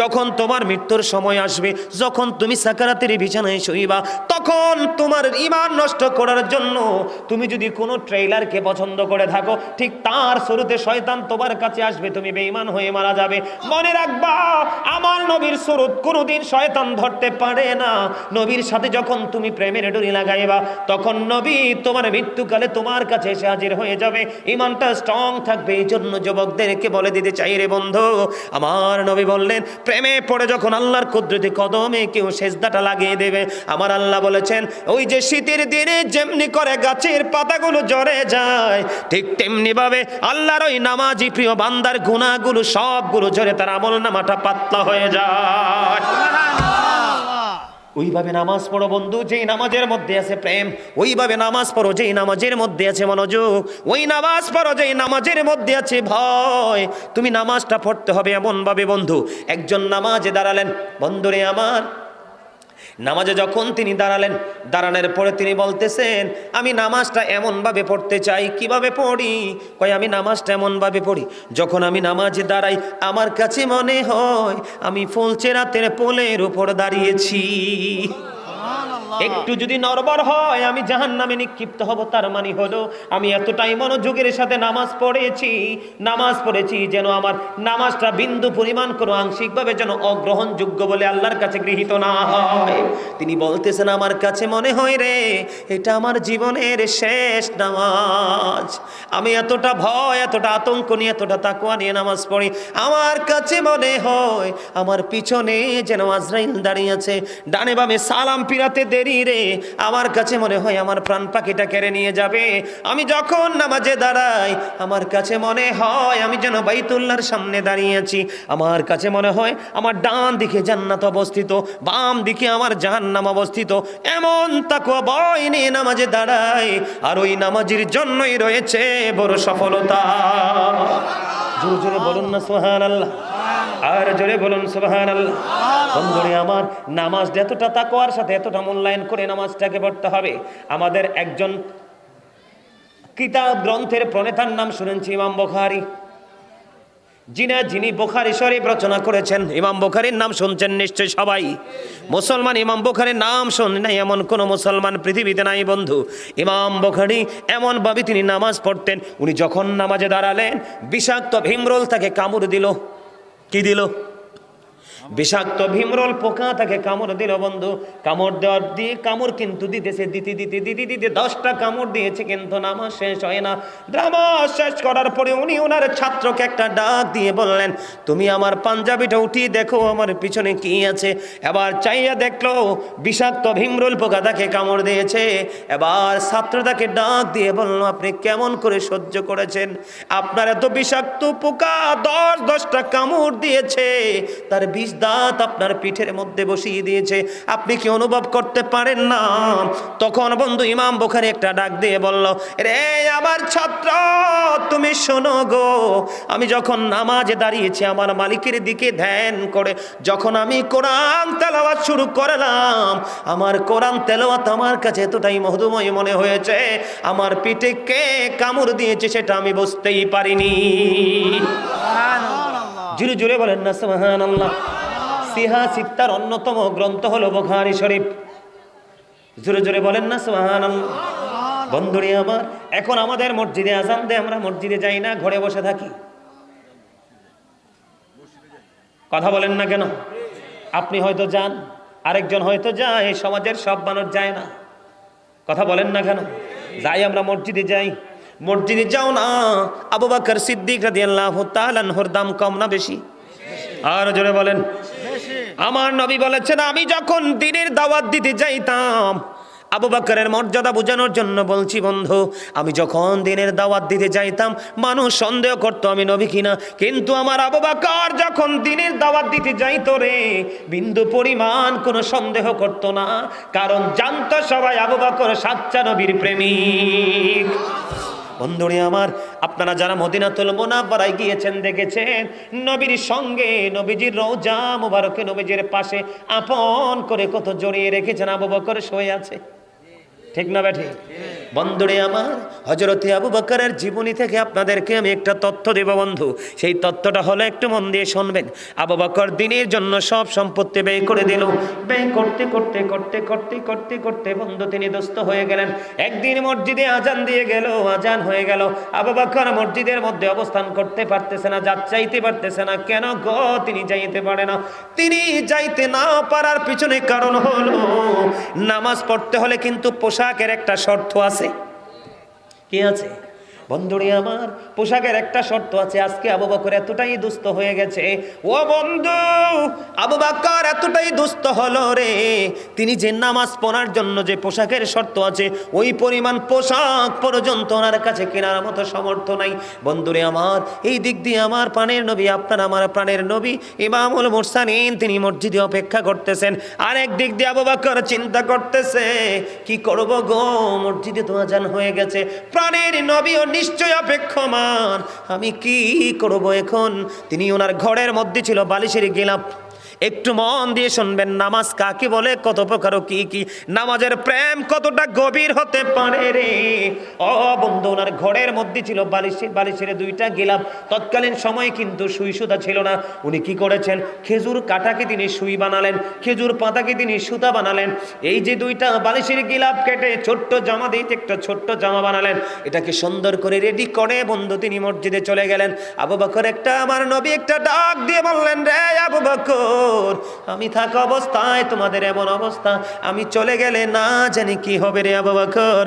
যখন তোমার মৃত্যুর সময় আসবে, যখন তুমি সাকারাতের বিছানায় শুইবা, তখন তোমার ইমান নষ্ট করার জন্য তুমি যদি কোনো ট্রেলারকে পছন্দ করে থাকো, ঠিক তার শুরুতে শয়তান তোমার কাছে আসবে, তুমি বেঈমান হয়ে মারা যাবে। মনে রাখবা, আমার নবীর সুরত কোনোদিন শয়তান ধরতে পারে না। নবীর সাথে যখন তুমি প্রেমের ডুরি লাগাইবা, তখন নবী তোমার মৃত্যুকালে তোমার কাছে এসে হাজির হয়ে যাবে। ইমানটা স্ট্রং থাকবে এই জন্য যুবকদেরকে বলে দিতে চাই রে বন্ধু। আমার নবী বললেন প্রেমে পড়ে যখন আল্লাহর কুদরতি কদমে কেউ সেজদাটা লাগিয়ে দেবে, আমার আল্লাহ বলেছেন, ওই যে শীতের দিনে যেমনি করে গাছের পাতাগুলো জ্বরে যায়, ঠিক তেমনিভাবে আল্লাহর ওই নামাজি প্রিয় বান্দার গুণাগুলো সবগুলো ঝরে তার আমল নামাটা পাতলা হয়ে যায়। ওইভাবে নামাজ পড়ো বন্ধু, যেই নামাজের মধ্যে আছে প্রেম, ওইভাবে নামাজ পড়ো, যেই নামাজের মধ্যে আছে মনোযোগ, ওই নামাজ পড়ো, যেই নামাজের মধ্যে আছে ভয়। তুমি নামাজটা পড়তে হবে এমনভাবে বন্ধু। একজন নামাজে দাঁড়ালেন, বন্ধুরে আমার নামাজে যখন তিনি দাঁড়ালেন, দাঁড়ানোর পরে তিনি বলতেছেন, আমি নামাজটা এমনভাবে পড়তে চাই, কীভাবে পড়ি? কয়, আমি নামাজটা এমনভাবে পড়ি, যখন আমি নামাজে দাঁড়াই, আমার কাছে মনে হয় আমি ফুলচেরাতের পোলের উপর দাঁড়িয়েছি। একটু যদি নরবর হয়, আমি জাহান নামে নিক্ষিপ্ত হব, তার মানে হলো আমি এতটাই মনোযোগের সাথে নামাজ পড়েছি নামাজ পড়েছি যেন আমার নামাজটা বিন্দু পরিমাণ কোনো আংশিকভাবে যেন অগ্রহণযোগ্য বলে আল্লাহর কাছে গৃহীত না হয়। তিনি বলতেছেন, আমার কাছে মনে হয় রে, এটা আমার জীবনের শেষ নামাজ। আমি এতটা ভয়, এতটা আতঙ্ক নিয়ে, এতটা তাকুয়া নিয়ে নামাজ পড়ি। আমার কাছে মনে হয়, আমার পিছনে যেন আজরাইল দাঁড়িয়ে আছে। ডানে বামে সালাম পিরাতে দেরি রে, আমার কাছে মনে হয় আমার প্রাণ পাখিটা কেড়ে নিয়ে যাবে। আমি যখন নামাজে দাঁড়াই, আমার কাছে মনে হয় আমি যেন বাইতুল্লার সামনে দাঁড়িয়ে আছি। আমার কাছে মনে হয় আমার ডান দিকে জান্নাত অবস্থিত, বাম দিকে আমার জাহান্নাম অবস্থিত। এমন তাকুয়া বয় নিয়ে নামাজে দাঁড়াই, আর ওই নামাজের জন্যই রয়েছে বড় সফলতা। জোরে জোরে বলুন না সোহান আল্লাহ আর জোরে বলুন আল্লাহ বন্ধুরে আমার, নামাজ এতটা তাকোয়ার সাথে এতটা মূল্যায়ন করে নামাজটাকে পড়তে হবে। আমাদের একজন কিতাব গ্রন্থের প্রণেতার নাম শুনেছি, ইমাম বখারি। যিনি যিনি বোখারি শরীফ রচনা করেছেন, ইমাম বোখারির নাম শুনছেন নিশ্চয় সবাই। মুসলমান ইমাম বোখারির নাম শুন নাই, এমন কোনো মুসলমান পৃথিবীতে নাই বন্ধু। ইমাম বোখারি এমনভাবে তিনি নামাজ পড়তেন, উনি যখন নামাজে দাঁড়ালেন, বিষাক্ত ভীমরোল তাকে কামড় দিল। কি দিল বিষাক্ত ভীমরোল পোকা তাকে কামড় দিল, বন্ধু। কামড় দেওয়ার দিয়ে কামড় কিন্তু দিতেছে, দিতে দিতে দিতে দিতে দশটা কামড় দিয়েছে কিন্তু নামাজ শেষ হয় না। নামাজ শেষ করার পরে উনি ওনার ছাত্রকে একটা ডাক দিয়ে বললেন, তুমি আমার পাঞ্জাবিটা উঠিয়ে দেখো, আমার পিছনে কি আছে? এবার চাইয়া দেখল, বিষাক্ত ভীমরোল পোকা তাকে কামড় দিয়েছে। এবার ছাত্র তাকে ডাক দিয়ে বলল, আপনি কেমন করে সহ্য করেছেন? আপনার এত বিষাক্ত পোকা দশ, দশটা কামড় দিয়েছে। তার বিষ দাঁত আপনার পিঠের মধ্যে বসিয়ে দিয়েছে। আপনি কি অনুভব করতে পারেন না? তখন বন্ধু ইমাম বোখারি একটা ডাক দিয়ে বলল রে আমার ছাত্র তুমি শোনো গো। আমি যখন নামাজে দাঁড়িয়েছি আমার মালিকের দিকে ধ্যান করে যখন আমি কোরআন তেলাওয়াত শুরু করলাম আমার কোরআন তেলাওয়াত আমার কাছে এতটাই মধুময় মনে হয়েছে আমার পিঠে কে কামড় দিয়েছে সেটা আমি বুঝতেই পারিনি। জুড়ে জুড়ে বলেন না সুবহান আল্লাহ সিহা সিত্তার অন্যতম গ্রন্থ হলো বোখারি শরীফ। জোরে জোরে বলেন না আল্লাহ বন্ধুরে আমার, এখন আমাদের মসজিদে আজান দেয় আমরা মসজিদে যাই না, ঘরে বসে থাকি। কথা বলেন না কেন? আপনি হয়তো যান, আরেকজন হয়তো যায়, সমাজের সব মানুষ যায় না। কথা বলেন না কেন? যাই আমরা মসজিদে যাই। মসজিদে যাও না, আবু বাকর সিদ্দিক রাদিয়াল্লাহু তাআলা আনহুর দাম কম না বেশি? আর জোরে বলেন আমার নবী বলেছেন, আমি যখন দিনের দাওয়াত দিতে যাইতাম, আবু বাকরের মর্যাদা বোঝানোর জন্য বলছি, বন্ধু, আমি যখন দিনের দাওয়াত দিতে যাইতাম, মানুষ সন্দেহ করতো আমি নবী কিনা। কিন্তু আমার আবু বাকর যখন দিনের দাওয়াত দিতে যাইতো রে, বিন্দু পরিমাণ কোনো সন্দেহ করতো না। কারণ জানতো সবাই আবু বাকর সাচ্চা নবীর প্রেমিক। বন্ধুরে আমার, আপনারা যারা মদিনাতুল মোনাব্বারায় গিয়েছেন, দেখেছেন, নবীর সঙ্গে নবীজির রোজা মুবারকে নবীজির পাশে আপন করে কত জড়িয়ে রেখেছেন, আবু বকর শুয়ে আছে। ঠিক না ব্যাঠি? বন্ধুরে আমার হজরতে আবু বকরের জীবনী থেকে আপনাদেরকে আমি একটা তথ্য দেব বন্ধু। সেই তথ্যটা হলো, একটু মন দিয়ে শুনবেন। আবু বকর দিনের জন্য সব সম্পত্তি ব্যয় করে দিল। ব্যয় করতে করতে করতে করতে করতে করতে বন্ধু তিনি দোস্ত হয়ে গেলেন। একদিন মসজিদে আজান দিয়ে গেল, আজান হয়ে গেল। আবু বকর মসজিদের মধ্যে অবস্থান করতে পারতেছে না যা চাইতে পারতেছে না। কেন গো, তিনি যাইতে পারে না। তিনি যাইতে না পারার পিছনে কারণ হলো, নামাজ পড়তে হলে কিন্তু পোশাকের একটা শর্ত আছে। কি আছে? বন্ধুরে আমার, পোশাকের একটা শর্ত আছে, আজকে আবু বকর এতটাই দুস্থ হয়ে গেছে। ও বন্ধু, আবু বকর এতটাই দুস্থ হলো রে। তিনি যে নামাজ পড়ার জন্য যে পোশাকের শর্ত আছে, ওই পরিমাণ পোশাক পর্যন্ত ওনার কাছে কেনার মতো সামর্থ্য নাই। বন্ধুরে আমার, এই দিক দিয়ে আমার প্রাণের নবী, আপনার আমার প্রাণের নবী, ইমামুল মুরসালিন, তিনি মসজিদে অপেক্ষা করতেছেন। আরেক দিক দিয়ে আবু বকর চিন্তা করতেছে, কি করব গো? মসজিদে তো আজান হয়ে গেছে। প্রাণের নবীও নিশ্চয় অপেক্ষমান। আমি কি করব এখন? তিনি ওনার ঘরের মধ্যে ছিল বালিশের গিলাপ। একটু মন দিয়ে শুনবেন, নামাজ কাকে বলে, কত প্রকার কি কি। নামাজের প্রেম কতটা গভীর হতে পারে রে। ও বন্ধু, ওনার ঘরের মধ্যে ছিল বালিশের বালিশের দুইটা গিলাপ। তৎকালীন সময় কিন্তু সুই সুতা ছিল না। উনি কি করেছেন? খেজুর কাটাকে তিনি সুই বানালেন, খেজুর পাতাকে তিনি সুতা বানালেন। এই যে দুইটা বালিশের গিলাপ কেটে ছোট্ট জামা দিয়ে একটা ছোট্ট জামা বানালেন, এটাকে সুন্দর করে রেডি করে বন্ধু, তিনি মসজিদে চলে গেলেন। আবু বকর একটা, আমার নবী একটা ডাক দিয়ে বললেন, রে আবু বকর আমি থাকা অবস্থায় তোমাদের এমন অবস্থা। আমি চলে গেলে না জানি কি হবে রে আবু বকর।